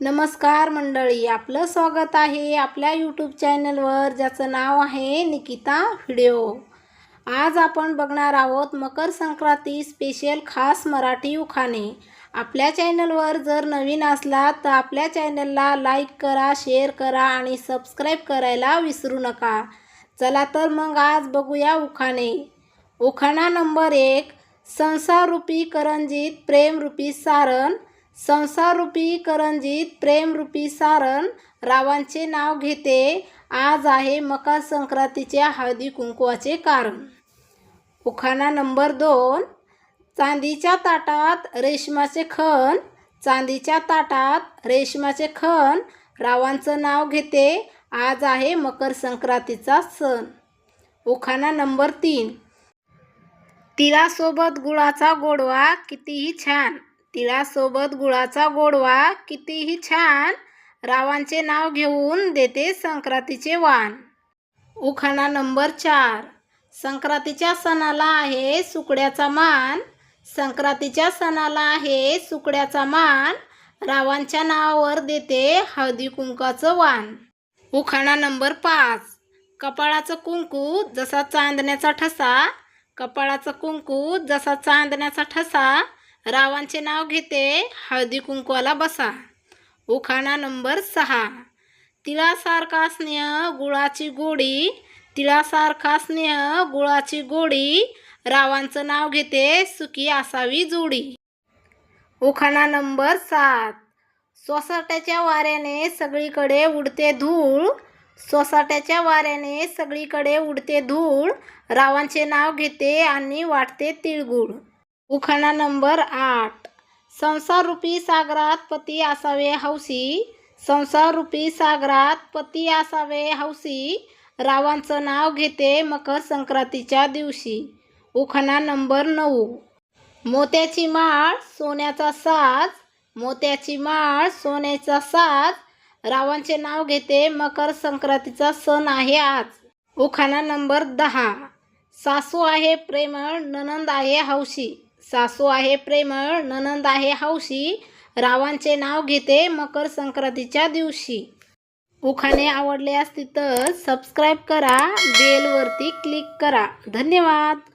नमस्कार मंडळी आपलं स्वागत आहे आपल्या यूट्यूब चॅनलवर ज्याचं नाव आहे निकिता व्हिडिओ आज आपण बघणार आहोत मकर संक्रांती स्पेशल खास मराठी उखाणे. आपल्या चॅनलवर जर नवीन असला तर आपल्या चॅनलला लाईक करा शेअर करा आणि सबस्क्राईब करायला विसरू नका. चला तर मग आज बघूया उखाणे. उखाणा नंबर एक संसाररूपी करंजीत प्रेमरूपी सारण संसाररूपी करंजीत प्रेमरूपी सारण रावांचे नाव घेते. आज आहे मकर संक्रांतीच्या हळदी कुंकवाचे कारण. उखाणा नंबर दोन. चांदीच्या ताटात रेशमाचे खण. चांदीच्या ताटात रेशमाचे खण. रावांचं नाव घेते. आज आहे मकर संक्रांतीचा सण. उखाणा नंबर तीन. तिळासोबत गुळाचा गोडवा कितीही छान. तिळासोबत गुळाचा गोडवा कितीही छान रावांचे नाव घेऊन देते संक्रांतीचे वाण. उखाणा नंबर चार. संक्रांतीच्या सणाला आहे सुकड्याचा मान. संक्रांतीच्या सणाला आहे सुकड्याचा मान. रावांच्या नावावर देते हळदी कुंकाचं वाण. उखाणा नंबर पाच. कपाळाचं कुंकू जसा चांदण्याचा ठसा. कपाळाचं कुंकू जसा चांदण्याचा ठसा. रावांचे नाव घेते हळदी कुंकवाला बसा. उखाणा नंबर सहा. तिळासारखा स्नेह गुळाची गोडी. तिळासारखा स्नेह गुळाची गोडी. रावांचं नाव घेते सुखी असावी जोडी. उखाणा नंबर सात. सोसाट्याच्या वाऱ्याने सगळीकडे उडते धूळ. सोसाट्याच्या वाऱ्याने सगळीकडे उडते धूळ. रावांचे नाव घेते आणि वाटते तिळगुळ. उखाणा नंबर आठ. संसाररूपी सागरात पती असावे हौसी. संसाररूपी सागरात पती असावे हौसी. रावांचं नाव घेते मकर संक्रांतीच्या दिवशी. उखाणा नंबर नऊ. मोत्याची माळ सोन्याचा साज. मोत्याची माळ सोन्याचा साज. रावांचे नाव घेते मकर संक्रांतीचा सण आहे आज. उखाणा नंबर दहा. सासू आहे प्रेमळ ननंद आहे हौशी. सासू आहे प्रेमळ ननंद आहे हौशी रावांचे नाव घेते मकर संक्रांतीच्या दिवशी. उखाणे आवडले असतील तर सबस्क्राईब करा बेलवरती क्लिक करा. धन्यवाद!